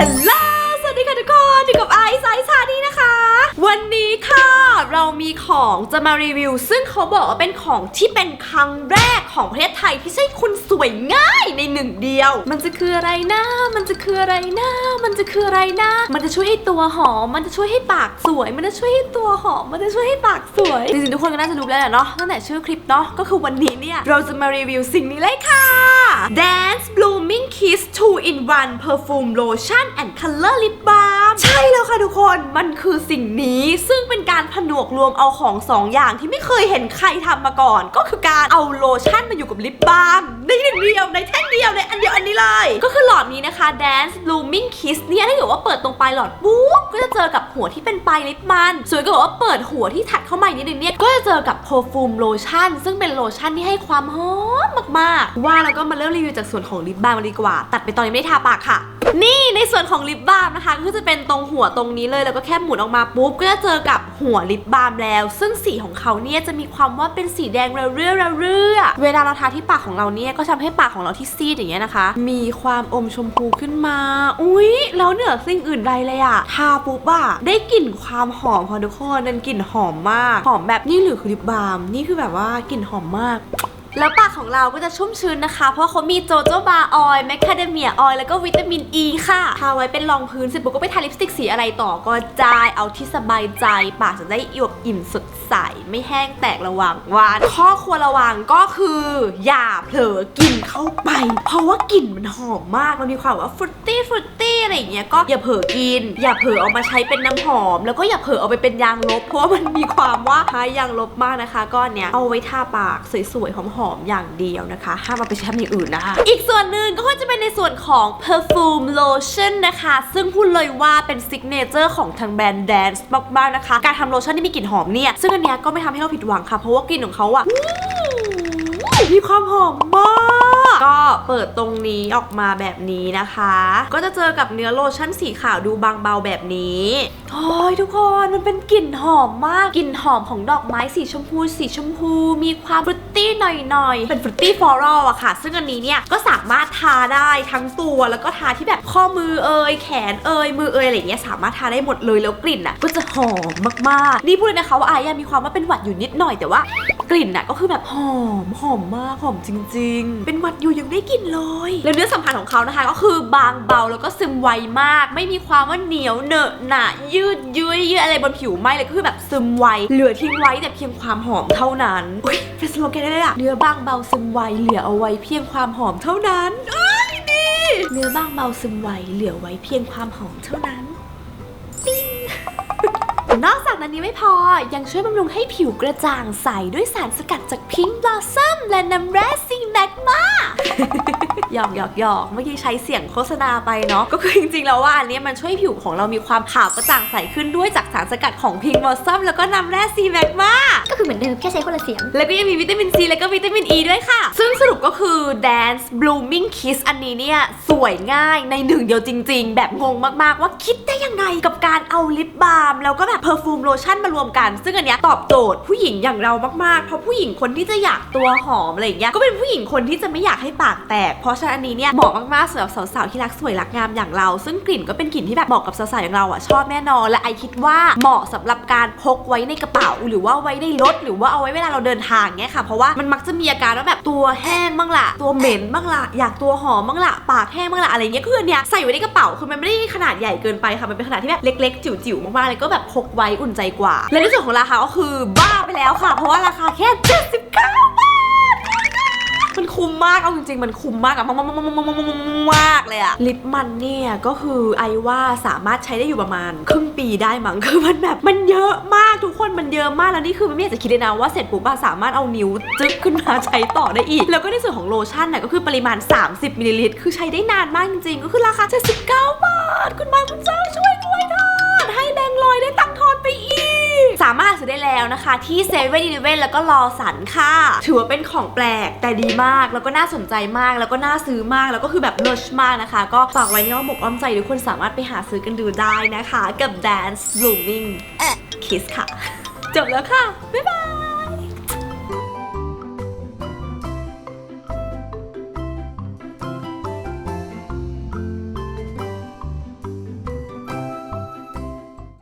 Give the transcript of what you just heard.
ฮลโหล สวัสดีค่ะทุกคนอยู่กับไอซ์ไอซ์ชานี่นะคะ วันนี้ค่ะ เรามีของจะมารีวิว ซึ่งเขาบอกว่าเป็นของที่เป็นครั้งแรกของประเทศไทยที่ใช่คุณสวยง่ายในหนึ่งเดียว มันจะคืออะไรนะ มันจะคืออะไรนะ มันจะคืออะไรนะ มันจะช่วยให้ตัวหอม มันจะช่วยให้ปากสวย มันจะช่วยให้ตัวหอม มันจะช่วยให้ปากสวย จริงๆทุกคนก็น่าจะรู้แล้วเนาะ ตั้งแต่ชื่อคลิปเนาะ ก็คือวันนี้เนี่ย เราจะมารีวิวสิ่งนี้เลยค่ะ Dance Bloomy in 1 Perfume Lotion and Color Lip Balm ใช่แล้วค่ะทุกคนมันคือสิ่งนี้ซึ่งเป็นการผนวกรวมเอาของสองอย่างที่ไม่เคยเห็นใครทำมาก่อน ก็คือการเอาโลชั่นมาอยู่กับลิปบาล์มในหนึ่งเดียวในแท่งเดียวในอันเดียวอันนี้เลย ก็คือหลอดนี้นะคะ Dance Blooming Kiss เนี่ยถ้าเกิดว่าเปิดตรงปลายหลอดปุ๊บก็จะเจอกับหัวที่เป็นปลายลิปมันส่วนถ้าเกิดว่าเปิดหัวที่ถัดเข้ามาอีกนิดนึงเนี่ยก็จะเจอกับ Perfume Lotion ซึ่งเป็นโลชั่นที่ให้ความหอมมากๆ ว่าแล้วก็มาเริ่มรีวิวจากส่วนของลิปบาล์มดีกว่า ตัดไปตอนนี้ไม่ได้ทาปากค่ะ นี่ในส่วนของลิปบาล์มนะคะก็จะเป็นตรงหัวตรงนี้เลยแล้วก็แค่หมุนออกมาปุ๊บก็จะเจอกับหัวลิปบาล์มแล้ว ซึ่งสีของเขาเนี่ยจะมีความว่าเป็นสีแดงเรื่อเรื่อเวลาเราทาที่ปากของเราเนี่ยก็ทำให้ปากของเราที่ซีดอย่างเงี้ยนะคะ มีความอมชมพูขึ้นมา อุ๊ยแล้วเหนือสิ่งอื่นใดเลยอะทาปุ๊บอะได้กลิ่นความหอมค่ะทุกคนนั่นกลิ่นหอมมาก หอมแบบนี่หรือคือลิปบาล์มนี่คือแบบว่ากลิ่นหอมมาก แล้วปากของเราก็จะชุ่มชื้นนะคะ เพราะเขามีโจโจบาออยล์แมคคาเดเมียออยล์แล้วก็วิตามินอ e ีค่ะ ทาไว้เป็นรองพื้นเสร็จปุ๊บก็ไปทาลิปสติกสีอะไรต่อก็ได้เอาที่สบายใจ ปากจะได้อวบอิ่มสดใส ไม่แห้งแตกระหว่างวันข้อควรระวังก็คือ อย่าเผลอกินเข้าไป เพราะว่ากลิ่นมันหอมมากมันมีความว่าฟรุตตี้ฟรุตตี้อะไรอย่างเงี้ยก็อย่าเผลอกิน อย่าเผลอเอามาใช้เป็นน้ำหอม แล้วก็อย่าเผลอเอาไปเป็นยางลบ เพราะว่ามันมีความว่าท้ยางลบมากนะคะก้อนเนี้ยเอาไว้ทาปากสวยๆหอมๆอย่างเดียวนะคะ ห้ามเอาไปใช้ทำอย่างอื่นนะคะ อีกส่วนหนึ่งก็จะเป็นในส่วนของ perfume lotion นะคะ ซึ่งพูดเลยว่าเป็นซิกเนเจอร์ของทางแบรนด์ Dance มากๆนะคะ การทำโลชั่นที่มีกลิ่นหอมเนี่ย ซึ่งอันเนี้ยก็ไม่ทำให้เราผิดหวังค่ะ เพราะว่ากลิ่นของเขาอะมีความหอมมากก็เปิดตรงนี้ออกมาแบบนี้นะคะ ก็จะเจอกับเนื้อโลชั่นสีขาวดูบางเบาแบบนี้โอ้ยทุกคนมันเป็นกลิ่นหอมมากกลิ่นหอมของดอกไม้สีชมพู สีชมพู มีความฟรุตตี้หน่อยๆ เป็นฟรุตตี้ฟลอรัลอะค่ะ ซึ่งอันนี้เนี่ยก็สามารถทาได้ทั้งตัวแล้วก็ทาที่แบบข้อมือเอยแขนเอยมือเอยอะไรเงี้ยสามารถทาได้หมดเลยแล้วกลิ่นอะก็จะหอมมากๆนี่พูดเลยนะคะว่าไอ้อะมีความว่าเป็นหวัดอยู่นิดหน่อยแต่ว่ากลิ่นน่ะก็คือแบบหอมหอมมากหอมจริง ๆ เป็นหวัดอยู่ยังได้กลิ่นเลย แล้วเนื้อสัมผัสของเขานะคะ ก็คือบางเบาแล้วก็ซึมไวมาก ไม่มีความว่าเหนียวเหนอะหนะยืดยุยยืดอะไรบนผิวไม่เลยก็คือแบบซึมไวเหลือทิ้งไว้แต่เพียงความหอมเท่านั้นอุ้ยเป็นสโลแกนได้เลยอะเนื้อบางเบาซึมไวเหลือเอาไว้เพียงความหอมเท่านั้นเอ้ยดีเนื้อบางเบาซึมไวเหลือไว้เพียงความหอมเท่านั้น นอกจากนั้นนี้ไม่พอยังช่วยบำรุงให้ผิวกระจ่างใสด้วยสารสกัดจากพิงค์บลอสซัมและน้ำแร่ซิงแมกมา หยอกหยอกหยอกเมื่อกี้ใช้เสียงโฆษณาไปเนาะก็คือจริงๆแล้วว่าอันเนี้ยมันช่วยผิวของเรามีความขาวกระจ่างใสขึ้นด้วยจากสารสกัดของพิงค์บลอสซัมแล้วก็น้ำแร่ซีแมกมาก็คือเหมือนเดิมแค่ใช้คนละเสียง แล้วก็ยังมีวิตามินซีแล้วก็วิตามินอ e ีด้วยค่ะ ซึ่งสรุปก็คือ Dance Blooming Kiss อันนี้เนี่ยสวยง่ายในหนึ่งเดียวจริง ๆ แบบงงมากๆ ว่าคิดได้ยังไงกับการเอาลิปบาล์มแล้วก็แบบเพอร์ฟูมโลชั่นมารวมกัน ซึ่งอันเนี้ยตอบโจทย์ผู้หญิงอย่างเรามากๆเพราะผู้หญิงคนที่จะอยากตัวหอมอะไรอย่างเงี้ยก็เป็นผู้หญิงคนที่จะไม่อยากให้ปากแตกเพราะฉะนั้นอันนี้เนี่ยเหมาะมากๆสำหรับสาวๆที่รักสวยรักงามอย่างเรา ซึ่งกลิ่นก็เป็นกลิ่นที่แบบเหมาะกับสาวๆอย่างเราอะชอบแน่นอนและไอคิดว่าเหมาะสำหรับการพกไว้ในกระเป๋า หรือว่าไว้ในรถหรือว่าเอาไว้เวลาเราเดินทางเงี้ยค่ะเพราะว่ามันมักจะมีอาการว่าแบบตัวแห้งบ้างละตัวเหม็นบ้างละอยากตัวหอมบ้างละปากแห้งบ้างละอะไรเงี้ยคือเนี้ยใส่ไว้ในกระเป๋าคือมันไม่ได้ขนาดใหญ่เกินไปค่ะมันเป็นขนาดที่แบบเล็กๆ จิ๋วๆมากๆเลยก็แบบพกไว้อุ่นใจกว่า และในส่วนของราคาก็คือบ้าไปแล้วค่ะ เพราะว่าราคาแค่79บา มันคุ้มมากเอาจริงๆ มันคุ้มมากอะมากๆมากเลยอะลิปมันเนี่ยก็คือไอว่าสามารถใช้ได้อยู่ประมาณ ครึ่งปีได้มั้งคือมันแบบมันเยอะมากทุกคนมันเยอะมากแล้วนี่คือมันไม่อยากจะคิดเลยนะว่าเสร็จปุ๊บอะสามารถเอานิ้วจึ๊กขึ้นมาใช้ต่อได้อีก แล้วก็ในส่วนของโลชั่นน่ะก็คือปริมาณ 30มิลลิลิตรคือใช้ได้นานมากจริงๆ ก็คือราคา79บาทคุณบาคุณเจ้าช่วยด้วยเถิ อได้แล้วนะคะ ที่เซเว่นอีเลเว่นแล้วก็รอสันค่ะ ถือว่าเป็นของแปลกแต่ดีมาก แล้วก็น่าสนใจมาก แล้วก็น่าซื้อมาก แล้วก็คือแบบเลิศมากนะคะ ก็ฝากไว้ในอ้อมอกอ้อมใจทุกคนสามารถไปหาซื้อกันดูได้นะคะ กับ Dance Blooming Kiss ค่ะ จบแล้วค่ะ บ๊ายบาย